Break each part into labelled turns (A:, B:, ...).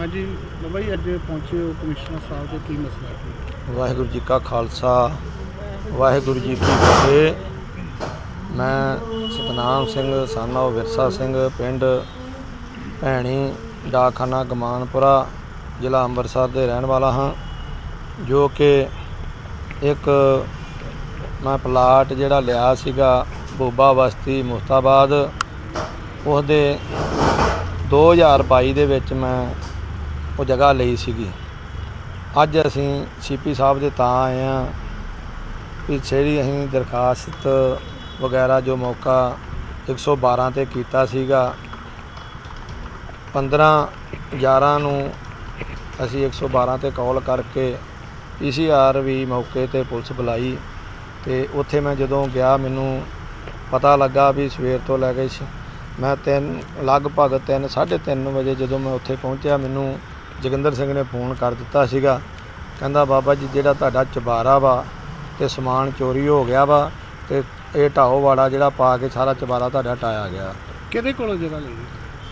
A: ਹਾਂਜੀ, ਬਾਬਾ ਜੀ, ਅੱਜ ਪਹੁੰਚੇ ਹੋ ਕਮਿਸ਼ਨਰ ਸਾਹਿਬ ਦੇ ਕੀ ਮਸਲਾ ਹੈ?
B: ਵਾਹਿਗੁਰੂ ਜੀ ਕਾ ਖਾਲਸਾ, ਵਾਹਿਗੁਰੂ ਜੀ ਕੀ ਫਤਿਹ। ਮੈਂ ਸਤਨਾਮ ਸਿੰਘ ਸਾਨਾ ਵਿਰਸਾ ਸਿੰਘ, ਪਿੰਡ ਭੈਣੀ, ਡਾਕਖਾਨਾ, ਗਮਾਨਪੁਰਾ, ਜ਼ਿਲ੍ਹਾ ਅੰਮ੍ਰਿਤਸਰ ਦੇ ਰਹਿਣ ਵਾਲਾ ਹਾਂ, ਜੋ ਕਿ ਇੱਕ ਮੈਂ ਪਲਾਟ ਜਿਹੜਾ ਲਿਆ ਸੀਗਾ, ਬੋਬਾ ਬਸਤੀ ਮੁਸਤਾਬਾਦ, ਉਹਦੇ 2022 ਦੇ ਵਿੱਚ ਮੈਂ ਉਹ ਜਗ੍ਹਾ ਲਈ ਸੀਗੀ। ਅੱਜ ਅਸੀਂ ਸੀਪੀ ਸਾਹਿਬ ਦੇ ਤਾਂ ਆਏ ਆ ਵੀ ਜਿਹੜੀ ਅਸੀਂ ਦਰਖਾਸਤ ਵਗੈਰਾ ਜੋ ਮੌਕਾ 112 ਤੇ ਕੀਤਾ ਸੀਗਾ 15 11 ਨੂੰ ਅਸੀਂ 112 ਤੇ ਕਾਲ ਕਰਕੇ ਪੀਸੀਆਰ ਵੀ ਮੌਕੇ ਤੇ ਪੁਲਿਸ ਬੁਲਾਈ ਤੇ ਉੱਥੇ ਮੈਂ ਜਦੋਂ ਗਿਆ ਮੈਨੂੰ ਪਤਾ ਲੱਗਾ ਵੀ ਸਵੇਰ ਤੋਂ ਲੈ ਕੇ ਮੈਂ ਤਿੰਨ, ਲਗਭਗ 3 3:30 ਵਜੇ ਜਦੋਂ ਮੈਂ ਉੱਥੇ ਪਹੁੰਚਿਆ, ਮੈਨੂੰ ਜੋਗਿੰਦਰ ਸਿੰਘ ਨੇ ਫੋਨ ਕਰ ਦਿੱਤਾ ਸੀਗਾ। ਕਹਿੰਦਾ ਬਾਬਾ ਜੀ ਜਿਹੜਾ ਤੁਹਾਡਾ ਚਬਾਰਾ ਵਾ ਤੇ ਸਮਾਨ ਚੋਰੀ ਹੋ ਗਿਆ ਵਾ ਤੇ ਇਹ ਢਾਓ ਵਾੜਾ ਜਿਹੜਾ ਪਾ ਕੇ ਸਾਰਾ ਚਬਾਰਾ ਤੁਹਾਡਾ ਟਾਇਆ ਗਿਆ।
A: ਕਿਹਦੇ ਕੋਲੋਂ ਜਗ੍ਹਾ ਲਈ?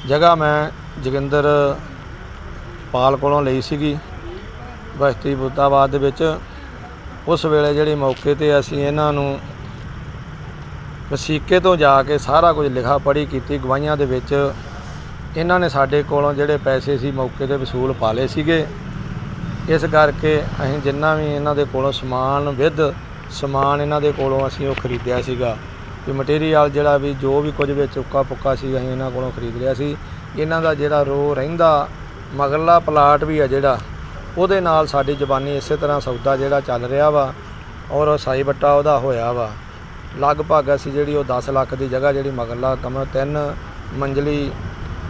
B: ਜਗ੍ਹਾ ਮੈਂ ਜੋਗਿੰਦਰ ਪਾਲ ਕੋਲੋਂ ਲਈ ਸੀਗੀ। ਬਸਤੀ ਬੁੱਤਾਬਾਦ ਦੇ ਵਿੱਚ। ਉਸ ਵੇਲੇ ਜਿਹੜੀ ਮੌਕੇ ਤੇ ਅਸੀਂ ਇਹਨਾਂ ਨੂੰ ਵਸੀਕੇ ਤੋਂ ਜਾ ਕੇ ਸਾਰਾ ਕੁਝ ਲਿਖਾ ਪੜ੍ਹੀ ਕੀਤੀ ਗਵਾਹੀਆਂ ਦੇ ਵਿੱਚ ਇਹਨਾਂ ਨੇ ਸਾਡੇ ਕੋਲੋਂ ਜਿਹੜੇ ਪੈਸੇ ਸੀ ਮੌਕੇ ਤੇ ਵਸੂਲ ਪਾ ਲਏ ਸੀਗੇ। ਇਸ ਕਰਕੇ ਅਸੀਂ ਜਿੰਨਾ ਵੀ ਇਹਨਾਂ ਦੇ ਕੋਲੋਂ ਸਮਾਨ ਵਿਦ ਸਮਾਨ ਇਹਨਾਂ ਦੇ ਕੋਲੋਂ ਅਸੀਂ ਉਹ ਖਰੀਦਿਆ ਸੀਗਾ। ਵੀ ਮਟੀਰੀਅਲ ਜਿਹੜਾ ਵੀ, ਜੋ ਵੀ ਕੁਝ ਵਿੱਚ ਉੱਕਾ ਪੁੱਕਾ ਸੀ ਅਸੀਂ ਇਹਨਾਂ ਕੋਲੋਂ ਖਰੀਦ ਲਿਆ ਸੀ। ਇਹਨਾਂ ਦਾ ਜਿਹੜਾ ਰੋ ਰਹਿੰਦਾ ਮਗਰਲਾ ਪਲਾਟ ਵੀ ਆ ਜਿਹੜਾ, ਉਹਦੇ ਨਾਲ ਸਾਡੀ ਜ਼ਬਾਨੀ ਇਸੇ ਤਰ੍ਹਾਂ ਸੌਦਾ ਜਿਹੜਾ ਚੱਲ ਰਿਹਾ ਵਾ ਔਰ ਉਹ ਸਾਈ ਬੱਟਾ ਉਹਦਾ ਹੋਇਆ ਵਾ। ਲਗਭਗ ਅਸੀਂ ਜਿਹੜੀ ਉਹ 10 ਲੱਖ ਦੀ ਜਗ੍ਹਾ ਜਿਹੜੀ ਮਗਰਲਾ ਕਮਰਾ, ਤਿੰਨ ਮੰਜ਼ਲੀ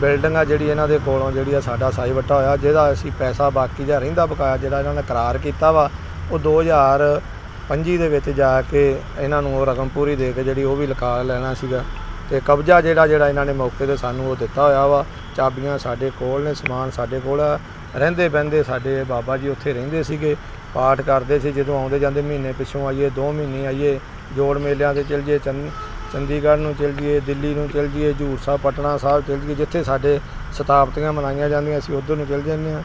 B: ਬਿਲਡਿੰਗ ਆ ਜਿਹੜੀ ਇਹਨਾਂ ਦੇ ਕੋਲੋਂ ਜਿਹੜੀ ਆ ਸਾਡਾ ਸਾਈ ਵੱਟਾ ਹੋਇਆ, ਜਿਹਦਾ ਅਸੀਂ ਪੈਸਾ ਬਾਕੀ ਜਿਹਾ ਰਹਿੰਦਾ ਬਕਾਇਆ ਜਿਹੜਾ ਇਹਨਾਂ ਨੇ ਕਰਾਰ ਕੀਤਾ ਵਾ, ਉਹ 2025 ਦੇ ਵਿੱਚ ਜਾ ਕੇ ਇਹਨਾਂ ਨੂੰ ਉਹ ਰਕਮ ਪੂਰੀ ਦੇ ਕੇ ਜਿਹੜੀ ਉਹ ਵੀ ਲਿਖਾ ਲੈਣਾ ਸੀਗਾ। ਤੇ ਕਬਜ਼ਾ ਜਿਹੜਾ ਜਿਹੜਾ ਇਹਨਾਂ ਨੇ ਮੌਕੇ ਤੇ ਸਾਨੂੰ ਉਹ ਦਿੱਤਾ ਹੋਇਆ ਵਾ। ਚਾਬੀਆਂ ਸਾਡੇ ਕੋਲ ਨੇ, ਸਮਾਨ ਸਾਡੇ ਕੋਲ ਆ। ਰਹਿੰਦੇ ਬਹਿੰਦੇ ਸਾਡੇ ਬਾਬਾ ਜੀ ਉੱਥੇ ਰਹਿੰਦੇ ਸੀਗੇ। ਪਾਠ ਕਰਦੇ ਸੀ, ਜਦੋਂ ਆਉਂਦੇ ਜਾਂਦੇ ਮਹੀਨੇ ਪਿੱਛੋਂ ਆਈਏ 2 ਮਹੀਨੇ ਆਈਏ, ਜੋੜ ਮੇਲਿਆਂ ਤੇ ਚਲ ਜੀਏ ਚੰਨ ਚੰਡੀਗੜ੍ਹ ਨੂੰ ਚਲ ਜੀਏ ਦਿੱਲੀ ਨੂੰ ਚਲ ਜੀਏ ਹਜ਼ੂਰ ਸਾਹਿਬ ਪਟਨਾ ਸਾਹਿਬ ਚਲ ਜੀਏ ਜਿੱਥੇ ਸਾਡੇ ਸ਼ਤਾਬਦੀਆਂ ਮਨਾਈਆਂ ਜਾਂਦੀਆਂ ਅਸੀਂ ਉਧਰ ਨੂੰ ਚਲ ਜਾਂਦੇ ਹਾਂ।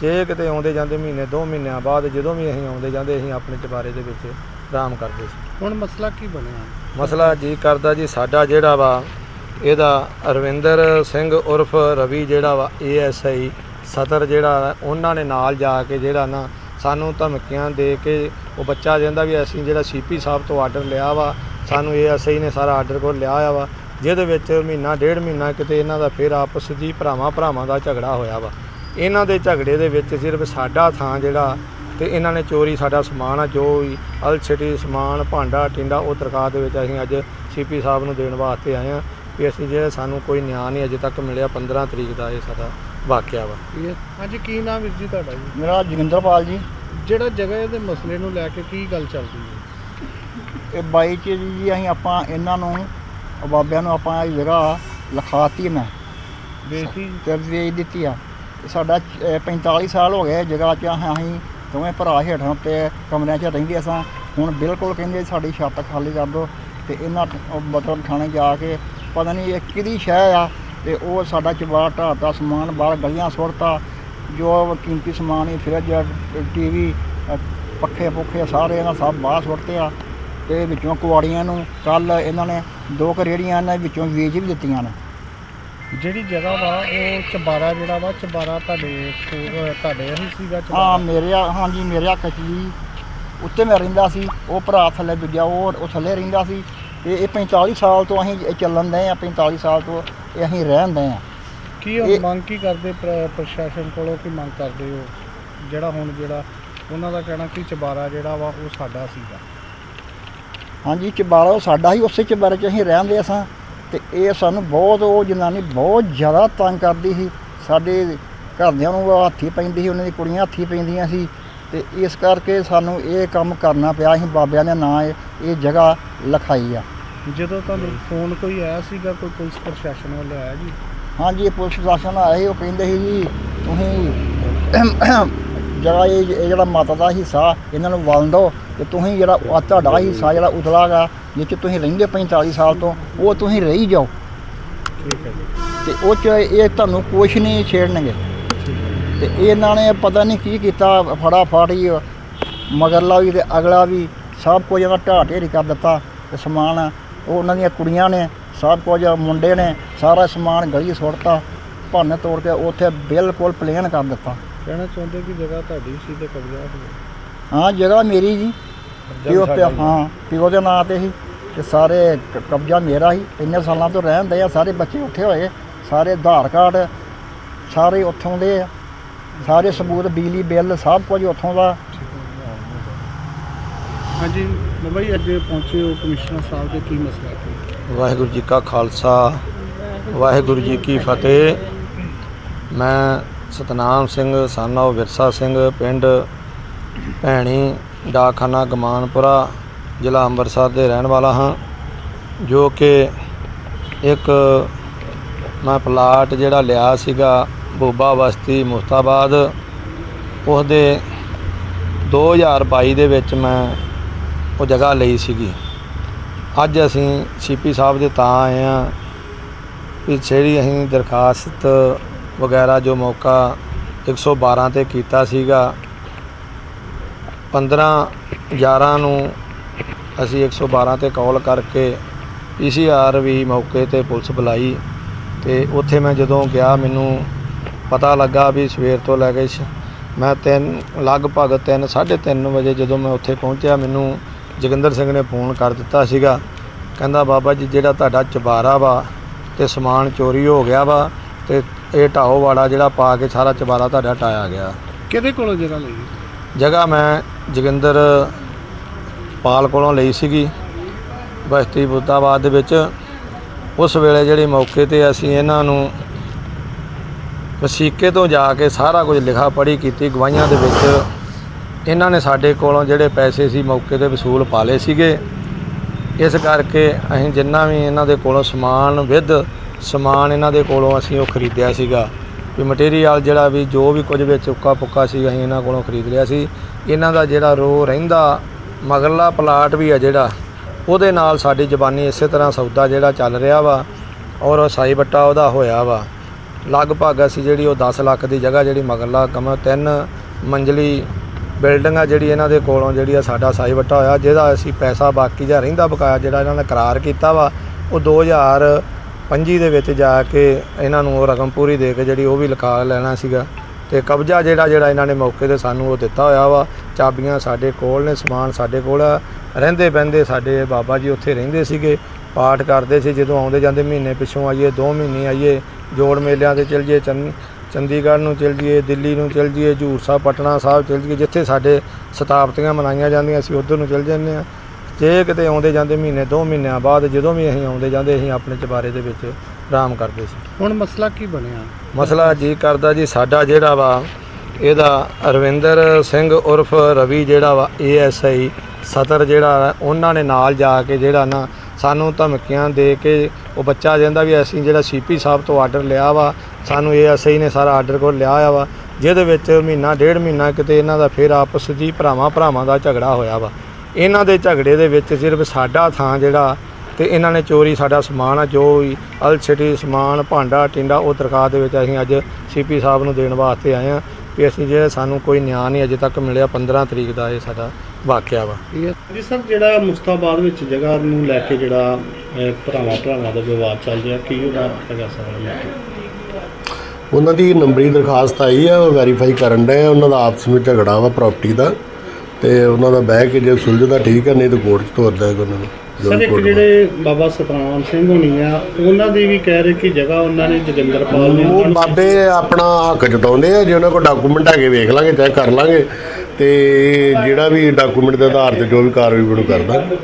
B: ਜੇ ਕਿਤੇ ਆਉਂਦੇ ਜਾਂਦੇ ਮਹੀਨੇ 2 ਮਹੀਨਿਆਂ ਬਾਅਦ ਜਦੋਂ ਵੀ ਅਸੀਂ ਆਉਂਦੇ ਜਾਂਦੇ ਅਸੀਂ ਆਪਣੇ ਚੁਬਾਰੇ ਦੇ ਵਿੱਚ ਆਰਾਮ ਕਰਦੇ ਸੀ।
A: ਹੁਣ ਮਸਲਾ ਕੀ ਬਣਿਆ?
B: ਮਸਲਾ ਜੀ ਕਰਦਾ ਜੀ ਸਾਡਾ ਜਿਹੜਾ ਵਾ ਇਹਦਾ ਅਰਵਿੰਦਰ ਸਿੰਘ ਉਰਫ ਰਵੀ ਜਿਹੜਾ ਵਾ ਏਐਸਆਈ ਸਦਰ ਜਿਹੜਾ ਉਹਨਾਂ ਨੇ ਨਾਲ ਜਾ ਕੇ ਜਿਹੜਾ ਨਾ ਸਾਨੂੰ ਧਮਕੀਆਂ ਦੇ ਕੇ ਉਹ ਬੱਚਾ ਕਹਿੰਦਾ ਵੀ ਅਸੀਂ ਜਿਹੜਾ ਸੀਪੀ ਸਾਹਿਬ ਤੋਂ ਆਰਡਰ ਲਿਆ ਵਾ ਸਾਨੂੰ ਏਐਸਆਈ ਨੇ ਸਾਰਾ ਆਰਡਰ ਕੋਲ ਲਿਆ ਆ ਵਾ ਜਿਹਦੇ ਵਿੱਚ ਮਹੀਨਾ ਡੇਢ ਮਹੀਨਾ ਕਿਤੇ ਇਹਨਾਂ ਦਾ ਫਿਰ ਆਪਸ ਦੀ ਭਰਾਵਾਂ ਭਰਾਵਾਂ ਦਾ ਝਗੜਾ ਹੋਇਆ ਵਾ। ਇਹਨਾਂ ਦੇ ਝਗੜੇ ਦੇ ਵਿੱਚ ਸਿਰਫ ਸਾਡਾ ਥਾਂ ਜਿਹੜਾ ਤੇ ਇਹਨਾਂ ਨੇ ਚੋਰੀ ਸਾਡਾ ਸਮਾਨ ਆ ਜੋ ਵੀ ਅਲਸਿਟੀ ਸਮਾਨ ਭਾਂਡਾ ਟਿੰਡਾ ਉਹ ਤਰਖਾਹ ਦੇ ਵਿੱਚ ਅਸੀਂ ਅੱਜ ਸੀਪੀ ਸਾਹਿਬ ਨੂੰ ਦੇਣ ਵਾਸਤੇ ਆਏ ਆ ਵੀ ਅਸੀਂ ਜਿਹੜਾ ਸਾਨੂੰ ਕੋਈ ਨਿਆਂ ਨਹੀਂ ਅਜੇ ਤੱਕ ਮਿਲਿਆ 15 ਤਰੀਕ ਦਾ ਇਹ ਸਾਡਾ ਵਾਕਿਆ ਵਾ।
A: ਇਹ ਹਾਂਜੀ ਕੀ ਨਾਮ ਵੀਰ ਜੀ ਤੁਹਾਡਾ ਜੀ?
C: ਮੇਰਾ ਜੋਗਿੰਦਰਪਾਲ ਜੀ।
A: ਜਿਹੜਾ ਜਗ੍ਹਾ ਦੇ ਮਸਲੇ ਨੂੰ ਲੈ ਕੇ ਕੀ ਗੱਲ ਚੱਲਦੀ ਹੈ?
C: ਇਹ ਬਾਈ ਚ ਜੀ ਅਸੀਂ ਆਪਾਂ ਇਹਨਾਂ ਨੂੰ ਬਾਬਿਆਂ ਨੂੰ ਆਪਾਂ ਇਹ ਜਗ੍ਹਾ ਲਿਖਾਤੀ ਮੈਂ
A: ਬੇਟੀ
C: ਤੇ ਵੇਚ ਦਿੱਤੀ ਆ। ਸਾਡਾ ਅਹ, 45 ਸਾਲ ਹੋ ਗਏ ਜਗ੍ਹਾ 'ਚ ਅਸੀਂ ਦੋਵੇਂ ਭਰਾ ਹੇਠਾਂ ਤੇ ਕਮਰਿਆਂ 'ਚ ਰਹਿੰਦੇ ਸਾਂ। ਹੁਣ ਬਿਲਕੁਲ ਕਹਿੰਦੇ ਸਾਡੀ ਛੱਤ ਖਾਲੀ ਕਰ ਦਿਓ ਤੇ ਇਹਨਾਂ ਮਤਲਬ ਥਾਣੇ ਜਾ ਕੇ ਪਤਾ ਨਹੀਂ ਇਹ ਕਿਹਦੀ ਸ਼ਹਿ ਆ ਤੇ ਉਹ ਸਾਡਾ ਚਬਾਰ ਢਾਤਾ ਸਮਾਨ ਬਾਹਰ ਗਲੀਆਂ ਸੁੱਟਤਾ ਜੋ ਕੀਮਤੀ ਸਮਾਨ ਹੀ ਫਰਿੱਜ ਟੀਵੀ ਪੱਖੇ ਪੁੱਖੇ ਸਾਰੇ ਇਹਨਾਂ ਸਭ ਬਾਹਰ ਸੁੱਟਤੇ ਆ। ਤੇ ਵਿੱਚੋਂ ਕੁਆੜੀਆਂ ਨੂੰ ਕੱਲ ਇਹਨਾਂ ਨੇ ਦੋ ਕੁ ਰੇਹੜੀਆਂ ਇਹਨਾਂ ਵਿੱਚੋਂ ਵੇਚ ਵੀ ਦਿੱਤੀਆਂ ਨੇ।
A: ਜਿਹੜੀ ਜਗ੍ਹਾ ਵਾ ਉਹ ਚਬਾਰਾ ਜਿਹੜਾ ਵਾ ਚਬਾਰਾ ਤੁਹਾਡੇ ਕੋਲ ਤੁਹਾਡੇ ਹੀ ਸੀਗਾ
C: ਹਾਂ
A: ਚਬਾਰਾ
C: ਮੇਰੇ ਆ- ਹਾਂਜੀ ਮੇਰੇ ਹੱਕ 'ਚ ਜੀ। ਉੱਤੇ ਮੈਂ ਰਹਿੰਦਾ ਸੀ ਉਹ ਭਰਾ ਥੱਲੇ ਦੂਜਾ ਉਹ ਉਹ ਥੱਲੇ ਰਹਿੰਦਾ ਸੀ। ਤੇ ਇਹ 45 ਸਾਲ ਤੋਂ ਅਸੀਂ ਇਹ ਚੱਲਣ ਦੇ ਆ 45 ਸਾਲ ਤੋਂ ਇਹ ਅਸੀਂ ਰਹਿਣ ਦੇ ਆ।
A: ਕੀ
C: ਇਹ-
A: ਮੰਗ ਕੀ ਕਰਦੇ ਪ੍ਰ- ਪ੍ਰਸ਼ਾਸਨ ਕੋਲੋਂ ਕੀ ਮੰਗ ਕਰਦੇ ਹੋ? ਜਿਹੜਾ ਹੁਣ ਜਿਹੜਾ ਉਹਨਾਂ ਦਾ ਕਹਿਣਾ ਕਿ ਚਬਾਰਾ ਜਿਹੜਾ ਵਾ ਉਹ ਸਾਡਾ ਸੀਗਾ।
C: ਹਾਂਜੀ ਉਹ ਸਾਡਾ ਹੀ ਉਸੇ ਚਬਾਰੇ 'ਚ ਅਸੀਂ ਰਹਿੰਦੇ ਸਾਂ। ਤੇ ਇਹ ਸਾਨੂੰ ਬਹੁਤ ਉਹ ਜਨਾਨੀ ਬਹੁਤ ਜ਼ਿਆਦਾ ਤੰਗ ਕਰਦੀ ਸੀ। ਸਾਡੇ ਘਰਦਿਆਂ ਨੂੰ ਹੱਥੀ ਪੈਂਦੀ ਸੀ ਉਹਨਾਂ ਦੀ ਕੁੜੀਆਂ ਹੱਥੀ ਪੈਂਦੀਆਂ ਸੀ। ਤੇ ਇਸ ਕਰਕੇ ਸਾਨੂੰ ਇਹ ਕੰਮ ਕਰਨਾ ਪਿਆ ਅਸੀਂ ਬਾਬਿਆਂ ਦੇ ਨਾਂ ਇਹ ਜਗ੍ਹਾ ਲਿਖਾਈ ਆ।
A: ਜਦੋਂ ਤੁਹਾਨੂੰ ਫੋਨ ਕੋਈ ਆਇਆ ਸੀਗਾ ਕੋਈ ਪੁਲਿਸ ਪ੍ਰਸ਼ਾਸਨ ਵੱਲੋਂ ਆਇਆ ਜੀ?
C: ਹਾਂਜੀ ਪੁਲਿਸ ਪ੍ਰਸ਼ਾਸਨ ਆਇਆ ਸੀ ਉਹ ਕਹਿੰਦੇ ਸੀ ਜੀ ਤੁਸੀਂ ਜਗ੍ਹਾ ਇਹ ਇਹ ਜਿਹੜਾ ਮਾਤਾ ਦਾ ਹਿੱਸਾ ਇਹਨਾਂ ਨੂੰ ਵੰਡ ਦਿਓ ਤੇ ਤੁਸੀਂ ਜਿਹੜਾ ਉਹ ਤੁਹਾਡਾ ਹਿੱਸਾ ਜਿਹੜਾ ਉਤਲਾਗਾ ਜਿਹ 'ਚ ਤੁਸੀਂ ਰਹਿੰਦੇ 45 ਸਾਲ ਤੋਂ ਉਹ ਤੁਸੀਂ ਰਹੀ ਜਾਓ।
A: ਠੀਕ ਹੈ ਜੀ।
C: ਤੇ ਉਹ 'ਚ ਇਹ ਤੁਹਾਨੂੰ ਕੁਛ ਨਹੀਂ ਛੇੜਨਗੇ। ਤੇ ਇਹਨਾਂ ਨੇ ਪਤਾ ਨਹੀਂ ਕੀ ਕੀਤਾ ਫੜਾਫੜ ਹੀ ਮਗਰਲਾ ਵੀ ਤੇ ਅਗਲਾ ਵੀ ਸਭ ਕੁਝ ਇਹਨਾਂ ਢਾਹ ਢੇਰੀ ਕਰ ਦਿੱਤਾ ਤੇ ਸਮਾਨ ਉਹ ਉਹਨਾਂ ਦੀਆਂ ਕੁੜੀਆਂ ਨੇ ਸਭ ਕੁਝ ਮੁੰਡੇ ਨੇ ਸਾਰਾ ਸਮਾਨ ਗਲੀ ਸੁੱਟਤਾ। ਭੰਨ ਤੋੜ ਕੇ ਉੱਥੇ ਬਿਲਕੁਲ ਪਲੇਨ ਕਰ ਦਿੱਤਾ।
A: ਕਹਿਣਾ ਚਾਹੁੰਦੇ ਕਿ ਜਗ੍ਹਾ ਤੁਹਾਡੀ ਸੀ ਤੇ ਕਬਜ਼ਾ ਹੋਇਆ
C: ਹਾਂ ਜਗ੍ਹਾ ਮੇਰੀ ਜੀ। ਪਿਓ ਪਿਓ ਹਾਂ ਪਿਓ ਦੇ ਨਾਂ ਤੇ ਸੀ ਤੇ ਸਾਰੇ ਕ- ਕਬਜ਼ਾ ਮੇਰਾ ਸੀ ਇੰਨੇ ਸਾਲਾਂ ਤੋਂ ਰਹਿੰਦੇ ਆ ਸਾਰੇ ਬੱਚੇ ਉੱਥੇ ਹੋਏ ਸਾਰੇ ਆਧਾਰ ਕਾਰਡ ਸਾਰੇ ਉੱਥੋਂ ਦੇ ਆ। ਸਾਰੇ ਸਬੂਤ ਬਿਜਲੀ ਬਿੱਲ ਸਭ ਕੁਝ ਉੱਥੋਂ ਦਾ।
A: ਹਾਂਜੀ ਬਾਬਾ ਜੀ ਅੱਜ ਪਹੁੰਚੇ ਹੋ ਕਮਿਸ਼ਨਰ ਸਾਹਿਬ ਦੇ ਕੀ ਮਸਲਾ ਸੀ?
B: ਵਾਹਿਗੁਰੂ ਜੀ ਕਾ ਖਾਲਸਾ ਵਾਹਿਗੁਰੂ ਜੀ ਕੀ ਫਤਿਹ। ਮੈਂ ਸਤਨਾਮ ਸਿੰਘ, ਸਾਨੋ ਵਿਰਸਾ ਸਿੰਘ, ਪਿੰਡ ਭੈਣੀ, ਡਾਕਖਾਨਾ, ਗਮਾਨਪੁਰਾ, ਜ਼ਿਲ੍ਹਾ ਅੰਮ੍ਰਿਤਸਰ ਦੇ ਰਹਿਣ ਵਾਲਾ ਹਾਂ, ਜੋ ਕਿ ਇੱਕ ਮੈਂ ਪਲਾਟ ਜਿਹੜਾ ਲਿਆ ਸੀਗਾ ਬੋਬਾ ਬਸਤੀ ਮੁਸਤਾਬਾਦ, ਉਹਦੇ 2022 ਦੇ ਵਿੱਚ ਮੈਂ ਉਹ ਜਗ੍ਹਾ ਲਈ ਸੀਗੀ। ਅੱਜ ਅਸੀਂ ਸੀਪੀ ਸਾਹਿਬ ਦੇ ਤਾਂ ਆਏ ਆ ਵੀ ਜਿਹੜੀ ਅਸੀਂ ਦਰਖਾਸਤ ਵਗੈਰਾ ਜੋ ਮੌਕਾ 112 ਤੇ ਕੀਤਾ ਸੀਗਾ। 15 11 ਨੂੰ ਅਸੀਂ 112 ਤੇ ਕਾਲ ਕਰਕੇ ਪੀਸੀਆਰ ਵੀ ਮੌਕੇ ਤੇ ਪੁਲਿਸ ਬੁਲਾਈ ਤੇ ਉੱਥੇ ਮੈਂ ਜਦੋਂ ਗਿਆ, ਮੈਨੂੰ ਪਤਾ ਲੱਗਾ ਵੀ ਸਵੇਰ ਤੋਂ ਲੈ ਕੇ ਸ਼- ਮੈਂ ਤਿੰਨ, ਲਗਭਗ 3 3:30 ਵਜੇ ਜਦੋਂ ਮੈਂ ਉੱਥੇ ਪਹੁੰਚਿਆ, ਮੈਨੂੰ ਜੋਗਿੰਦਰ ਸਿੰਘ ਨੇ ਫੋਨ ਕਰ ਦਿੱਤਾ ਸੀਗਾ। ਕਹਿੰਦਾ, ਬਾਬਾ ਜੀ, ਜਿਹੜਾ ਤੁਹਾਡਾ ਚਬਾਰਾ ਵਾ ਤੇ ਸਮਾਨ ਚੋਰੀ ਹੋ ਗਿਆ ਵਾ ਤੇ ਇਹ ਢਾਓ ਵਾੜਾ ਜਿਹੜਾ ਪਾ ਕੇ ਸਾਰਾ ਚਬਾਰਾ ਤੁਹਾਡਾ ਟਾਇਆ ਗਿਆ।
A: ਕਿਹਦੇ ਕੋਲੋਂ ਜਗ੍ਹਾ ਲਈ?
B: ਜਗ੍ਹਾ ਮੈਂ ਜੋਗਿੰਦਰ ਪਾਲ ਕੋਲੋਂ ਲਈ ਸੀਗੀ। ਬਸਤੀ ਬੁੱਤਾਬਾਦ ਦੇ ਵਿੱਚ। ਉਸ ਵੇਲੇ ਜਿਹੜੇ ਮੌਕੇ ਤੇ ਅਸੀਂ ਇਹਨਾਂ ਨੂੰ ਵਸੀਕੇ ਤੋਂ ਜਾ ਕੇ ਸਾਰਾ ਕੁਝ ਲਿਖਾ ਪੜ੍ਹੀ ਕੀਤੀ ਗਵਾਹੀਆਂ ਦੇ ਵਿੱਚ ਇਹਨਾਂ ਨੇ ਸਾਡੇ ਕੋਲੋਂ ਜਿਹੜੇ ਪੈਸੇ ਸੀ ਮੌਕੇ ਤੇ ਵਸੂਲ ਪਾ ਲਏ ਸੀਗੇ। ਇਸ ਕਰਕੇ ਅਸੀਂ ਜਿੰਨਾ ਵੀ ਇਹਨਾਂ ਦੇ ਕੋਲੋਂ ਸਮਾਨ ਵਿਦ ਸਮਾਨ ਇਹਨਾਂ ਦੇ ਕੋਲੋਂ ਅਸੀਂ ਉਹ ਖਰੀਦਿਆ ਸੀਗਾ। ਵੀ ਮਟੀਰੀਅਲ ਜਿਹੜਾ ਵੀ ਜੋ ਵੀ ਕੁਝ ਵਿੱਚ ਉੱਕਾ ਪੁੱਕਾ ਸੀ, ਅਸੀਂ ਇਹਨਾਂ ਕੋਲੋਂ ਖਰੀਦ ਲਿਆ ਸੀ। ਇਹਨਾਂ ਦਾ ਜਿਹੜਾ ਰੋ ਰਹਿੰਦਾ ਮਗਰਲਾ ਪਲਾਟ ਵੀ ਆ ਜਿਹੜਾ, ਉਹਦੇ ਨਾਲ ਸਾਡੀ ਜ਼ਬਾਨੀ ਇਸੇ ਤਰ੍ਹਾਂ ਸੌਦਾ ਜਿਹੜਾ ਚੱਲ ਰਿਹਾ ਵਾ ਔਰ ਸਾਈ ਬੱਟਾ ਉਹਦਾ ਹੋਇਆ ਵਾ। ਲਗਭਗ ਅਸੀਂ ਜਿਹੜੀ ਉਹ 10 ਲੱਖ ਦੀ ਜਗ੍ਹਾ ਜਿਹੜੀ ਮਗਰਲਾ ਕਮ, ਤਿੰਨ ਮੰਜ਼ਲੀ ਬਿਲਡਿੰਗ ਆ ਜਿਹੜੀ ਇਹਨਾਂ ਦੇ ਕੋਲੋਂ ਜਿਹੜੀ ਆ ਸਾਡਾ ਸਾਈ ਬੱਟਾ ਹੋਇਆ, ਜਿਹਦਾ ਅਸੀਂ ਪੈਸਾ ਬਾਕੀ ਜਾਂ ਰਹਿੰਦਾ ਬਕਾਇਆ ਜਿਹੜਾ ਇਹਨਾਂ ਨੇ ਕਰਾਰ ਕੀਤਾ ਵਾ, ਉਹ ਪੰਜੀ ਦੇ ਵਿੱਚ ਜਾ ਕੇ ਇਹਨਾਂ ਨੂੰ ਉਹ ਰਕਮ ਪੂਰੀ ਦੇ ਕੇ ਜਿਹੜੀ ਉਹ ਵੀ ਲਿਖਾ ਲੈਣਾ ਸੀਗਾ। ਤੇ ਕਬਜ਼ਾ ਜਿਹੜਾ ਜਿਹੜਾ ਇਹਨਾਂ ਨੇ ਮੌਕੇ ਤੇ ਸਾਨੂੰ ਉਹ ਦਿੱਤਾ ਹੋਇਆ ਵਾ। ਚਾਬੀਆਂ ਸਾਡੇ ਕੋਲ ਨੇ, ਸਮਾਨ ਸਾਡੇ ਕੋਲ ਆ। ਰਹਿੰਦੇ ਬਹਿੰਦੇ ਸਾਡੇ ਬਾਬਾ ਜੀ ਉੱਥੇ ਰਹਿੰਦੇ ਸੀਗੇ। ਪਾਠ ਕਰਦੇ ਸੀ, ਜਦੋਂ ਆਉਂਦੇ ਜਾਂਦੇ ਮਹੀਨੇ ਪਿੱਛੋਂ ਆਈਏ 2 ਮਹੀਨੇ ਆਈਏ, ਜੋੜ ਮੇਲਿਆਂ ਤੇ ਚਲ ਜਾਈਏ ਚੰਡੀਗੜ੍ਹ ਨੂੰ ਚਲ ਜਾਈਏ, ਦਿੱਲੀ ਨੂੰ ਚਲ ਜਾਈਏ ਹਜੂਰ ਸਾਹਿਬ ਪਟਨਾ ਸਾਹਿਬ ਚਲ ਜਾਈਏ, ਜਿੱਥੇ ਸਾਡੇ ਸਤਾਬਤੀਆਂ ਮਨਾਈਆਂ ਜਾਂਦੀਆਂ ਸੀ, ਉਧਰ ਨੂੰ ਚਲ ਜਾਂਦੇ ਆ ਜੇ ਕਿਤੇ ਆਉਂਦੇ ਜਾਂਦੇ ਮਹੀਨੇ 2 ਮਹੀਨਿਆਂ ਬਾਅਦ ਜਦੋਂ ਵੀ ਅਸੀਂ ਆਉਂਦੇ ਜਾਂਦੇ ਅਸੀਂ ਆਪਣੇ ਚਬਾਰੇ ਦੇ ਵਿੱਚ ਆਰਾਮ ਕਰਦੇ ਸੀ।
A: ਹੁਣ ਮਸਲਾ ਕੀ ਬਣਿਆ?
B: ਮਸਲਾ ਜੀ ਕਰਦਾ ਜੀ ਸਾਡਾ ਜਿਹੜਾ ਵਾ ਇਹਦਾ ਅਰਵਿੰਦਰ ਸਿੰਘ ਉਰਫ ਰਵੀ ਜਿਹੜਾ ਵਾ ਏਐਸਆਈ ਸਤਰ ਜਿਹੜਾ ਉਹਨਾਂ ਨੇ ਨਾਲ ਜਾ ਕੇ ਜਿਹੜਾ ਨਾ ਸਾਨੂੰ ਧਮਕੀਆਂ ਦੇ ਕੇ ਉਹ ਬੱਚਾ ਜਾਂਦਾ ਵੀ ਅਸੀਂ ਜਿਹੜਾ ਸੀਪੀ ਸਾਹਿਬ ਤੋਂ ਆਰਡਰ ਲਿਆ ਵਾ ਸਾਨੂੰ ਏਐਸਆਈ ਨੇ ਸਾਰਾ ਆਰਡਰ ਕੋਲ ਲਿਆ ਆ ਵਾ ਜਿਹਦੇ ਵਿੱਚ ਮਹੀਨਾ ਡੇਢ ਮਹੀਨਾ ਕਿਤੇ ਇਹਨਾਂ ਦਾ ਫਿਰ ਆਪਸ ਦੀ ਭਰਾਵਾਂ ਭਰਾਵਾਂ ਦਾ ਝਗੜਾ ਹੋਇਆ ਵਾ। ਇਹਨਾਂ ਦੇ ਝਗੜੇ ਦੇ ਵਿੱਚ ਸਿਰਫ ਸਾਡਾ ਥਾਂ ਜਿਹੜਾ ਤੇ ਇਹਨਾਂ ਨੇ ਚੋਰੀ ਸਾਡਾ ਸਮਾਨ ਆ ਜੋ ਵੀ ਅਲਸਿਟੀ ਸਮਾਨ ਭਾਂਡਾ ਟਿੰਡਾ ਉਹ ਦਰਖਾਸਤ ਦੇ ਵਿੱਚ ਅਸੀਂ ਅੱਜ ਸੀਪੀ ਸਾਹਿਬ ਨੂੰ ਦੇਣ ਵਾਸਤੇ ਆਏ ਆ ਵੀ ਅਸੀਂ ਜਿਹੜਾ ਸਾਨੂੰ ਕੋਈ ਨਿਆਂ ਨਹੀਂ ਅਜੇ ਤੱਕ ਮਿਲਿਆ 15 ਤਰੀਕ ਦਾ ਇਹ ਸਾਡਾ ਵਾਕਿਆ ਵਾ।
A: ਜੀ ਸਰ ਜਿਹੜਾ ਮੁਸਤਾਬਾਦ ਵਿੱਚ ਜਗ੍ਹਾ ਨੂੰ ਲੈ ਕੇ ਜਿਹੜਾ ਭਰਾਵਾਂ ਭਰਾਵਾਂ ਦਾ ਵਿਵਾਦ ਚੱਲ ਰਿਹਾ ਕੀ ਉਹਦਾ ਹੈਗਾ ਸਾਰਾ
D: ਉਹਨਾਂ ਦੀ ਨੰਬਰੀ ਦਰਖਾਸਤ ਆਈ ਆ ਉਹ ਵੈਰੀਫਾਈ ਕਰਨ ਆ ਉਹਨਾਂ ਦਾ ਆਪਸ ਵਿੱਚ ਝਗੜਾ ਵਾ ਪ੍ਰਾਪਰਟੀ ਦਾ। ਤੇ ਉਹਨਾਂ ਦਾ ਬਹਿ ਕੇ ਜੇ ਸੁਲਝਦਾ ਠੀਕ ਹੈ ਨਹੀਂ ਤਾਂ ਕੋਰਟ 'ਚ ਤੋਰ ਦੇਗਾ ਉਹਨਾਂ ਨੂੰ
A: ਸਰ ਇੱਕ ਜਿਹੜੇ ਬਾਬਾ ਸਤਨਾਮ ਸਿੰਘ ਹੋਣੀ ਆ ਉਹਨਾਂ ਦੀ ਵੀ ਕਹਿ ਰਹੇ ਕਿ ਜਗ੍ਹਾ ਉਹਨਾਂ ਨੇ ਜੋਗਿੰਦਰਪਾਲ ਨੇ
D: ਉਹ ਬਾਬੇ ਆਪਣਾ ਹੱਕ ਜਤਾਉਂਦੇ ਆ ਜੇ ਉਹਨਾਂ ਕੋਲ ਡਾਕੂਮੈਂਟ ਹੈਗੇ ਵੇਖ ਲਾਂਗੇ ਚੈੱਕ ਕਰ ਲਾਂਗੇ ਤੇ ਜਿਹੜਾ ਵੀ ਡਾਕੂਮੈਂਟ ਦੇ ਆਧਾਰ ਤੇ ਜੋ ਵੀ ਕਾਰਵਾਈ ਬਣੂ ਕਰ ਦਾਂਗੇ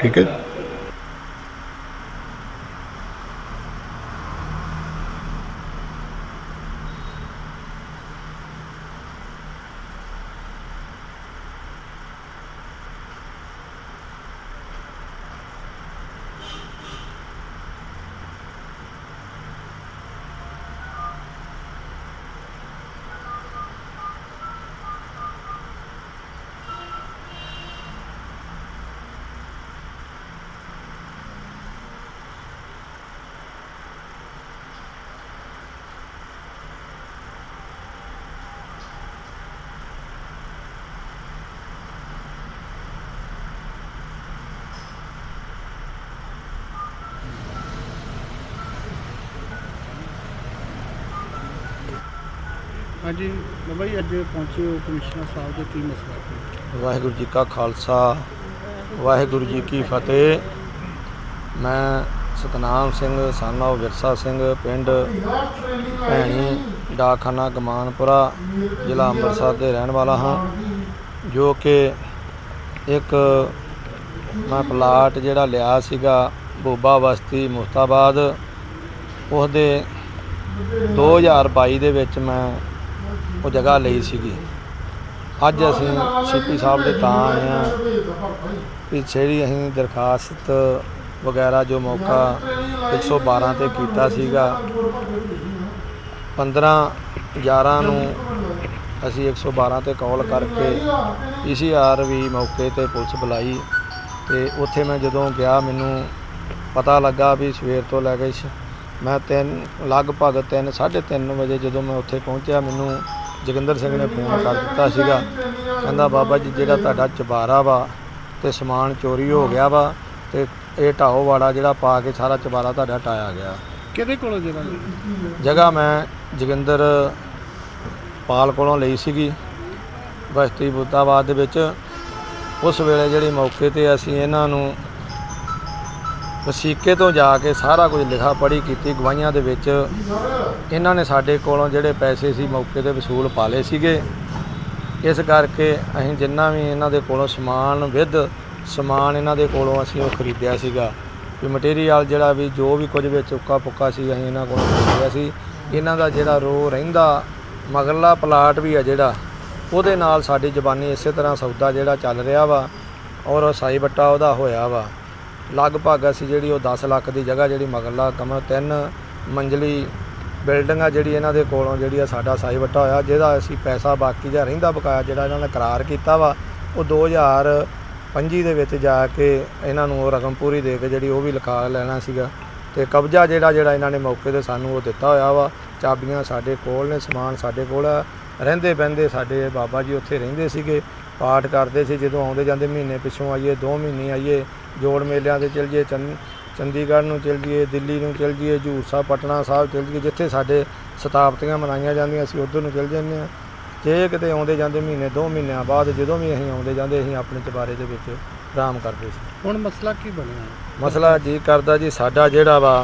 D: ਠੀਕ ਹੈ?
A: ਹਾਂਜੀ, ਬਾਬਾ ਜੀ, ਅੱਜ ਪਹੁੰਚੇ ਹੋ ਕਮਿਸ਼ਨਰ ਸਾਹਿਬ ਦੇ ਕੀ ਮਸਲਾ ਸੀ
B: ਵਾਹਿਗੁਰੂ ਜੀ ਕਾ ਖਾਲਸਾ, ਵਾਹਿਗੁਰੂ ਜੀ ਕੀ ਫਤਿਹ। ਮੈਂ ਸਤਨਾਮ ਸਿੰਘ, ਸਾਨਾ ਵਿਰਸਾ ਸਿੰਘ, ਪਿੰਡ ਭੈਣੀ, ਡਾਕਖਾਨਾ ਗਮਾਨਪੁਰਾ ਜ਼ਿਲ੍ਹਾ ਅੰਮ੍ਰਿਤਸਰ ਦੇ ਰਹਿਣ ਵਾਲਾ ਹਾਂ, ਜੋ ਕਿ ਇੱਕ ਮੈਂ ਪਲਾਟ ਜਿਹੜਾ ਲਿਆ ਸੀਗਾ, ਬੋਬਾ ਬਸਤੀ ਮੁਸਤਾਬਾਦ, ਉਹਦੇ 2022 ਦੇ ਵਿੱਚ ਮੈਂ ਉਹ ਜਗ੍ਹਾ ਲਈ ਸੀਗੀ। ਅੱਜ ਅਸੀਂ ਸੀਪੀ ਸਾਹਿਬ ਦੇ ਤਾਂ ਆਏ ਆ ਵੀ ਜਿਹੜੀ ਅਸੀਂ ਦਰਖਾਸਤ ਵਗੈਰਾ ਜੋ ਮੌਕਾ 112 ਤੇ ਕੀਤਾ ਸੀਗਾ 15 11 ਨੂੰ ਅਸੀਂ 112 ਤੇ ਕਾਲ ਕਰਕੇ ਪੀਸੀਆਰ ਵੀ ਮੌਕੇ ਤੇ ਪੁਲਿਸ ਬੁਲਾਈ ਤੇ ਉੱਥੇ ਮੈਂ ਜਦੋਂ ਗਿਆ, ਮੈਨੂੰ ਪਤਾ ਲੱਗਾ ਵੀ ਸਵੇਰ ਤੋਂ ਲੈ ਕੇ ਮੈਂ ਤਿੰਨ, ਲਗਭਗ 3 3:30 ਵਜੇ ਜਦੋਂ ਮੈਂ ਉੱਥੇ ਪਹੁੰਚਿਆ, ਮੈਨੂੰ ਜੋਗਿੰਦਰ ਸਿੰਘ ਨੇ ਫੋਨ ਕਰ ਦਿੱਤਾ ਸੀਗਾ। ਕਹਿੰਦਾ ਬਾਬਾ ਜੀ ਜਿਹੜਾ ਤੁਹਾਡਾ ਚਬਾਰਾ ਵਾ ਤੇ ਸਮਾਨ ਚੋਰੀ ਹੋ ਗਿਆ ਵਾ ਤੇ ਇਹ ਢਾਓ ਵਾੜਾ ਜਿਹੜਾ ਪਾ ਕੇ ਸਾਰਾ ਚਬਾਰਾ ਤੁਹਾਡਾ ਟਾਇਆ ਗਿਆ।
A: ਕਿਹਦੇ ਕੋਲੋਂ ਜਗ੍ਹਾ ਲਈ
B: ਜਗ੍ਹਾ ਮੈਂ ਜੋਗਿੰਦਰ ਪਾਲ ਕੋਲੋਂ ਲਈ ਸੀਗੀ। ਬਸਤੀ ਬੁੱਤਾਬਾਦ ਦੇ ਵਿੱਚ। ਉਸ ਵੇਲੇ ਜਿਹੜੀ ਮੌਕੇ ਤੇ ਅਸੀਂ ਇਹਨਾਂ ਨੂੰ ਵਸੀਕੇ ਤੋਂ ਜਾ ਕੇ ਸਾਰਾ ਕੁਝ ਲਿਖਾ ਪੜ੍ਹੀ ਕੀਤੀ, ਗਵਾਹੀਆਂ ਦੇ ਵਿੱਚ ਇਹਨਾਂ ਨੇ ਸਾਡੇ ਕੋਲੋਂ ਜਿਹੜੇ ਪੈਸੇ ਸੀ ਮੌਕੇ ਤੇ ਵਸੂਲ ਪਾ ਲਏ ਸੀਗੇ। ਇਸ ਕਰਕੇ ਅਸੀਂ ਜਿੰਨਾ ਵੀ ਇਹਨਾਂ ਦੇ ਕੋਲੋਂ ਸਮਾਨ ਵਿਦ ਸਮਾਨ ਇਹਨਾਂ ਦੇ ਕੋਲੋਂ ਅਸੀਂ ਉਹ ਖਰੀਦਿਆ ਸੀਗਾ। ਵੀ ਮਟੀਰੀਅਲ ਜਿਹੜਾ ਵੀ, ਜੋ ਵੀ ਕੁਝ ਵਿੱਚ ਉੱਕਾ ਪੁੱਕਾ ਸੀ ਅਸੀਂ ਇਹਨਾਂ ਕੋਲੋਂ ਖਰੀਦਿਆ ਸੀ। ਇਹਨਾਂ ਦਾ ਜਿਹੜਾ ਰੋ ਰਹਿੰਦਾ ਮਗਰਲਾ ਪਲਾਟ ਵੀ ਆ ਜਿਹੜਾ, ਉਹਦੇ ਨਾਲ ਸਾਡੀ ਜ਼ਬਾਨੀ ਇਸੇ ਤਰ੍ਹਾਂ ਸੌਦਾ ਜਿਹੜਾ ਚੱਲ ਰਿਹਾ ਵਾ ਔਰ ਉਹ ਸਾਈ ਬੱਟਾ ਉਹਦਾ ਹੋਇਆ ਵਾ। ਲਗਭਗ ਅਸੀਂ ਜਿਹੜੀ ਉਹ 10 ਲੱਖ ਦੀ ਜਗ੍ਹਾ ਜਿਹੜੀ ਮਗਰਲਾ ਕਮਰ, ਤਿੰਨ ਮੰਜ਼ਲੀ ਬਿਲਡਿੰਗ ਆ ਜਿਹੜੀ ਇਹਨਾਂ ਦੇ ਕੋਲੋਂ ਜਿਹੜੀ ਆ ਸਾਡਾ ਸਾਈ ਵੱਟਾ ਹੋਇਆ, ਜਿਹਦਾ ਅਸੀਂ ਪੈਸਾ ਬਾਕੀ ਜਿਹਾ ਰਹਿੰਦਾ ਬਕਾਇਆ ਜਿਹੜਾ ਇਹਨਾਂ ਨੇ ਕਰਾਰ ਕੀਤਾ ਵਾ, ਉਹ 2025 ਦੇ ਵਿੱਚ ਜਾ ਕੇ ਇਹਨਾਂ ਨੂੰ ਉਹ ਰਕਮ ਪੂਰੀ ਦੇ ਕੇ ਜਿਹੜੀ ਉਹ ਵੀ ਲਿਖਾ ਲੈਣਾ ਸੀਗਾ। ਤੇ ਕਬਜ਼ਾ ਜਿਹੜਾ ਜਿਹੜਾ ਇਹਨਾਂ ਨੇ ਮੌਕੇ ਤੇ ਸਾਨੂੰ ਉਹ ਦਿੱਤਾ ਹੋਇਆ ਵਾ, ਚਾਬੀਆਂ ਸਾਡੇ ਕੋਲ ਨੇ, ਸਮਾਨ ਸਾਡੇ ਕੋਲ ਆ, ਰਹਿੰਦੇ ਬਹਿੰਦੇ ਸਾਡੇ ਬਾਬਾ ਜੀ ਉੱਥੇ ਰਹਿੰਦੇ ਸੀਗੇ। ਪਾਠ ਕਰਦੇ ਸੀ ਜਦੋਂ ਆਉਂਦੇ ਜਾਂਦੇ ਮਹੀਨੇ ਪਿੱਛੋਂ ਆਈਏ 2 ਮਹੀਨੇ ਆਈਏ ਜੋੜ ਮੇਲਿਆਂ ਤੇ ਚਲ ਜਾਈਏ ਚੰਡੀਗੜ੍ਹ ਨੂੰ ਚਲ ਜਾਈਏ ਦਿੱਲੀ ਨੂੰ ਚਲ ਜਾਈਏ ਹਜ਼ੂਰ ਸਾਹਿਬ ਪਟਨਾ ਸਾਹਿਬ ਚਲ ਜਾਈਏ ਜਿੱਥੇ ਸਾਡੇ ਸਤਾਬਤੀਆਂ ਮਨਾਈਆਂ ਜਾਂਦੀਆਂ ਅਸੀਂ ਉੱਧਰ ਨੂੰ ਚਲ ਜਾਂਦੇ ਹਾਂ। ਜੇ ਕਿਤੇ ਆਉਂਦੇ ਜਾਂਦੇ ਮਹੀਨੇ 2 ਮਹੀਨਿਆਂ ਬਾਅਦ ਜਦੋਂ ਵੀ ਅਸੀਂ ਆਉਂਦੇ ਜਾਂਦੇ ਅਸੀਂ ਆਪਣੇ ਚਬਾਰੇ ਦੇ ਵਿੱਚ ਆਰਾਮ ਕਰਦੇ ਸੀ।
A: ਹੁਣ ਮਸਲਾ ਕੀ ਬਣਿਆ?
B: ਮਸਲਾ ਜੀ ਕਰਦਾ ਜੀ ਸਾਡਾ ਜਿਹੜਾ ਵਾ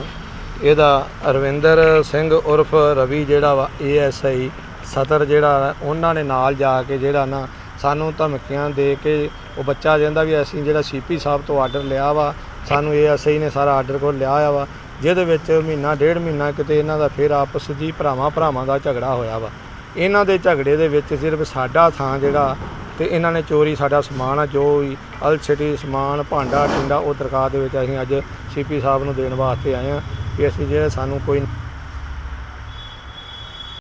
B: ਇਹਦਾ ਅਰਵਿੰਦਰ ਸਿੰਘ ਉਰਫ ਰਵੀ ਜਿਹੜਾ ਵਾ ਏਐਸਆਈ ਸਤਰ ਜਿਹੜਾ ਉਹਨਾਂ ਨੇ ਨਾਲ ਜਾ ਕੇ ਜਿਹੜਾ ਨਾ ਸਾਨੂੰ ਧਮਕੀਆਂ ਦੇ ਕੇ ਉਹ ਬੱਚਾ ਕਹਿੰਦਾ ਵੀ ਅਸੀਂ ਜਿਹੜਾ ਸੀਪੀ ਸਾਹਿਬ ਤੋਂ ਆਰਡਰ ਲਿਆ ਵਾ, ਸਾਨੂੰ ਇਹ ਏਐਸਆਈ ਨੇ ਸਾਰਾ ਆਰਡਰ ਕੋਲ ਲਿਆ ਆ ਵਾ। ਜਿਹਦੇ ਵਿੱਚ ਮਹੀਨਾ, ਡੇਢ ਮਹੀਨਾ ਕਿਤੇ ਇਹਨਾਂ ਦਾ ਫਿਰ ਆਪਸ ਦੀ ਭਰਾਵਾਂ ਭਰਾਵਾਂ ਦਾ ਝਗੜਾ ਹੋਇਆ ਵਾ। ਇਹਨਾਂ ਦੇ ਝਗੜੇ ਦੇ ਵਿੱਚ ਸਿਰਫ ਸਾਡਾ ਥਾਂ ਜਿਹੜਾ ਤੇ ਇਹਨਾਂ ਨੇ ਚੋਰੀ ਸਾਡਾ ਸਮਾਨ ਆ, ਜੋ ਵੀ ਅਲਸਿਟੀ ਸਮਾਨ, ਭਾਂਡਾ, ਟਿੰਡਾ ਉਹ ਦਰਖਾਸਤ ਦੇ ਵਿੱਚ ਅਸੀਂ ਅੱਜ ਸੀਪੀ ਸਾਹਿਬ ਨੂੰ ਦੇਣ ਵਾਸਤੇ ਆਏ ਆ ਕਿ ਅਸੀਂ ਜਿਹੜੇ ਸਾਨੂੰ ਕੋਈ